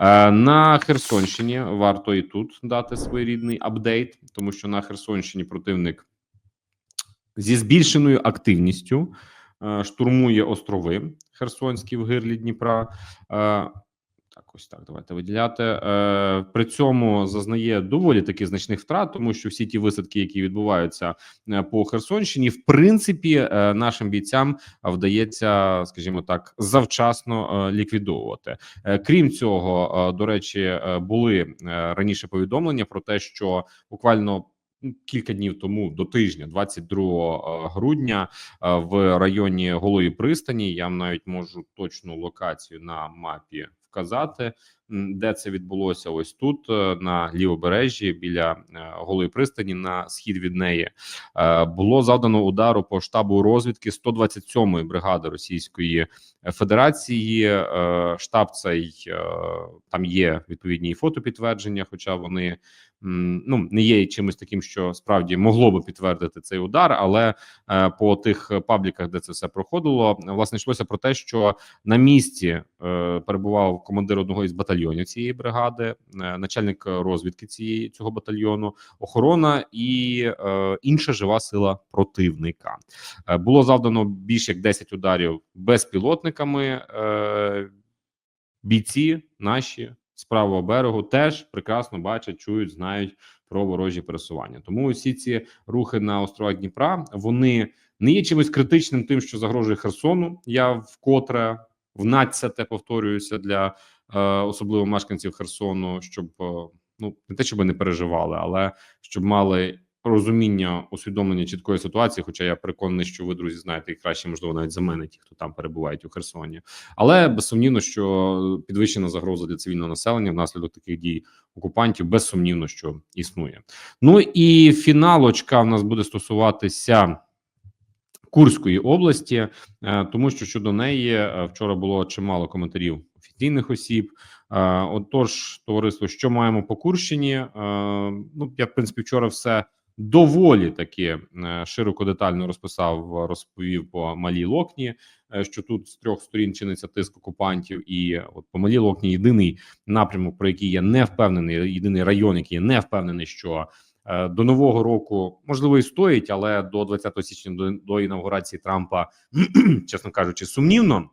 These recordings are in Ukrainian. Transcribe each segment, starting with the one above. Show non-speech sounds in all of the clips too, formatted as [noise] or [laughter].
Е, На Херсонщині варто і тут дати своєрідний апдейт, тому що на Херсонщині противник зі збільшеною активністю е, штурмує острови Херсонські в гирлі Дніпра. Е, Так, давайте виділяти. Е, При цьому зазнає доволі таки значних втрат, тому що всі ті висадки, які відбуваються е, по Херсонщині, в принципі, е, нашим бійцям вдається, скажімо так, завчасно е, ліквідовувати. Крім цього, до речі, були раніше повідомлення про те, що буквально кілька днів тому до тижня, 22 грудня, в районі Голої пристані. Я навіть можу точну локацію на мапі вказати, м, де це відбулося. Ось тут е, на лівобережжі біля е, Голої пристані, на схід від неї е, було завдано удару по штабу розвідки 127-ї бригади Російської Федерації. Штаб цей там є відповідні і фотопідтвердження, хоча вони ну не є чимось таким, що справді могло би підтвердити цей удар, але е, по тих пабліках, де це все проходило, власне йшлося про те, що на місці е, перебував командир одного із батальйонів цієї бригади, е, начальник розвідки цієї цього батальйону, охорона і е, інша жива сила противника. Е, було завдано більш як 10 ударів безпілотниками. Е, бійці наші з правого берегу теж прекрасно бачать, чують, знають про ворожі пересування. Тому усі ці рухи на островах Дніпра вони не є чимось критичним, тим, що загрожує Херсону. Я вкотре в надцяте повторююся для е, особливо мешканців Херсону, щоб е, ну не те, щоб не переживали, але щоб мали розуміння усвідомлення чіткої ситуації. Хоча я переконаний, що ви друзі знаєте краще, можливо, навіть за мене, ті, хто там перебувають у Херсоні. Але безсумнівно, що підвищена загроза для цивільного населення внаслідок таких дій окупантів безсумнівно, що існує. Ну і фіналочка в нас буде стосуватися. Курської області, е, тому що щодо неї е, вчора було чимало коментарів офіційних осіб. Е, Отож, товариство, що маємо по Курщині? Е, Ну я в принципі вчора все доволі таки е, широко детально розписав, розповів по малій локні. Що тут з трьох сторін чиниться тиск окупантів, і от по малій локні єдиний напрямок, про який я не впевнений, єдиний район, який я не впевнений, що до нового року можливо і стоїть, але до 20 січня до, до інаугурації Трампа, [clears throat] чесно кажучи, сумнівно.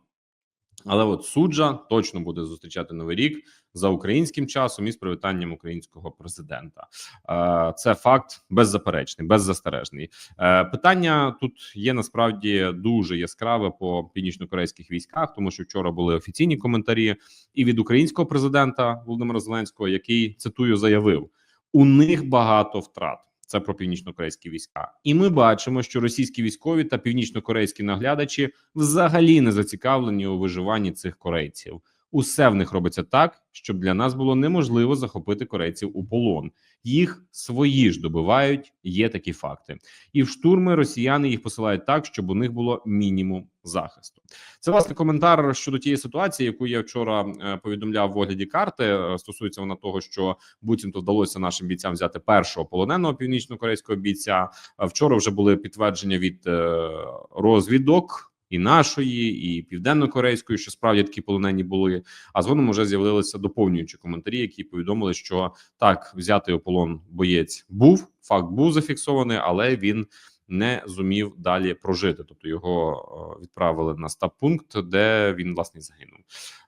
Але от суджа точно буде зустрічати новий рік за українським часом і з привітанням українського президента. Е, Це факт беззаперечний, беззастережний. Е, Питання тут є насправді дуже яскраве по північно-корейських військах, тому що вчора були офіційні коментарі і від українського президента Володимира Зеленського, який цитую заявив: у них багато втрат. Це про північно-корейські війська, і ми бачимо, що російські військові та північно-корейські наглядачі взагалі не зацікавлені у виживанні цих корейців. Усе в них робиться так, щоб для нас було неможливо захопити корейців у полон. Їх свої ж добивають. Є такі факти, і в штурми росіяни їх посилають так, щоб у них було мінімум захисту. Це власне коментар щодо тієї ситуації, яку я вчора е, повідомляв в огляді карти. Е, Стосується вона того, що буцімто вдалося нашим бійцям взяти першого полоненого північно-корейського бійця. А Вчора вже були підтвердження від е, розвідок. І нашої, і південно-корейської, що справді такі полонені були. А згодом вже з'явилися доповнюючі коментарі, які повідомили, що так взятий у полон боєць був. Факт був зафіксований, але він не зумів далі прожити. Тобто його е, відправили на стаб-пункт, де він власне загинув.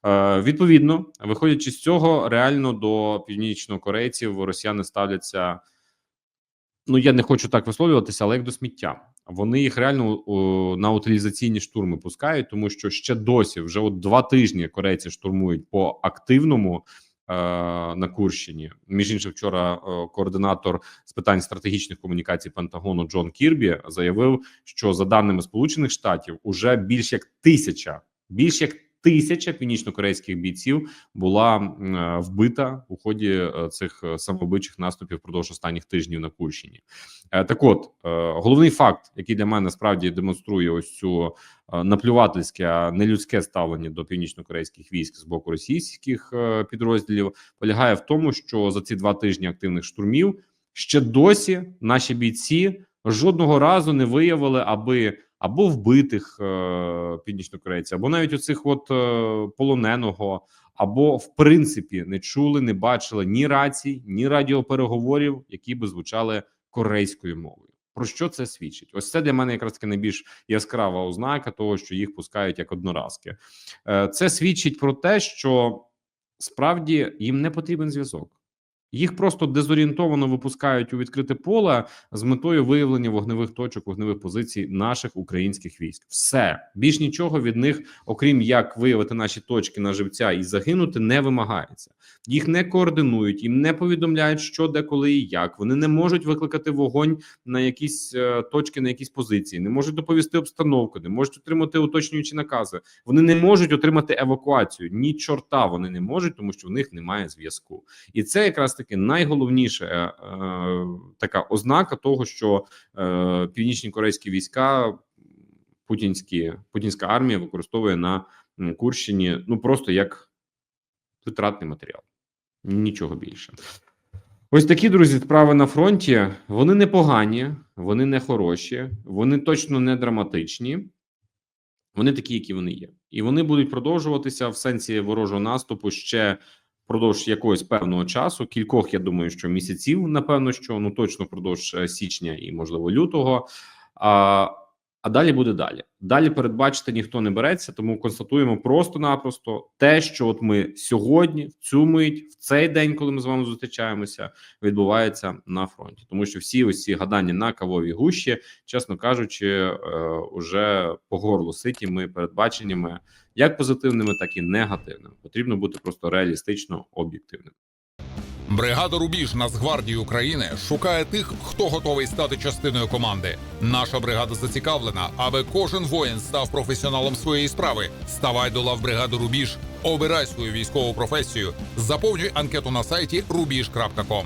Е, Відповідно, виходячи з цього, реально до північнокорейців росіяни ставляться. Ну, я не хочу так висловлюватися, але як до сміття. Вони їх реально о, на утилізаційні штурми пускають, тому що ще досі, вже от два тижні корейці штурмують по активному е, на Курщині. Між іншим, вчора е, координатор з питань стратегічних комунікацій Пентагону Джон Кірбі заявив, що за даними Сполучених Штатів уже більш як тисяча, більш як тисяча північно-корейських бійців була е, вбита у ході е, цих е, самобичих наступів впродовж останніх тижнів на Курщині. Так, от головний факт, який для мене справді демонструє ось цю наплювательське, нелюдське ставлення до північно-корейських військ з боку російських підрозділів, полягає в тому, що за ці два тижні активних штурмів ще досі наші бійці жодного разу не виявили, аби або вбитих е, північнокорейців, або навіть оцих от е, полоненого, або в принципі не чули, не бачили ні рацій, ні радіопереговорів, які би звучали корейською мовою. Про що це свідчить? Ось це для мене якраз таки найбільш яскрава ознака того, що їх пускають як одноразки. Е, Це свідчить про те, що справді їм не потрібен зв'язок. Їх просто дезорієнтовано випускають у відкрите поле з метою виявлення вогневих точок, вогневих позицій наших українських військ. Все більш нічого від них, окрім як виявити наші точки на живця і загинути, не вимагається. Їх не координують, їм не повідомляють, що де, коли і як. Вони не можуть викликати вогонь на якісь е, точки, на якісь позиції, не можуть доповісти обстановку, не можуть отримати уточнюючі накази. Вони не можуть отримати евакуацію. Ні чорта вони не можуть, тому що в них немає зв'язку. І це якраз таки найголовніша е, е, така ознака того, що е, північні корейські війська, путінські путінська армія використовує на Курщині ну просто як витратний матеріал, нічого більше. Ось такі друзі справи на фронті. Вони не погані, вони не хороші, вони точно не драматичні. Вони такі, які вони є, і вони будуть продовжуватися в сенсі ворожого наступу ще впродовж якогось певного часу. Кількох, я думаю, що місяців, напевно, що ну точно впродовж е, січня і можливо лютого. А, а далі буде далі. Далі передбачити ніхто не береться, тому констатуємо просто-напросто те, що от ми сьогодні, в цю мить, в цей день, коли ми з вами зустрічаємося, відбувається на фронті, тому що всі ось ці гадання на кавовій гущі, чесно кажучи, е, уже по горлу ситі ми передбаченнями як позитивними, так і негативними. Потрібно бути просто реалістично об'єктивним. Бригада Рубіж Нацгвардії України шукає тих, хто готовий стати частиною команди. Наша бригада зацікавлена, аби кожен воїн став професіоналом своєї справи. Ставай до лав бригади Рубіж, обирай свою військову професію, заповнюй анкету на сайті rubiж.com.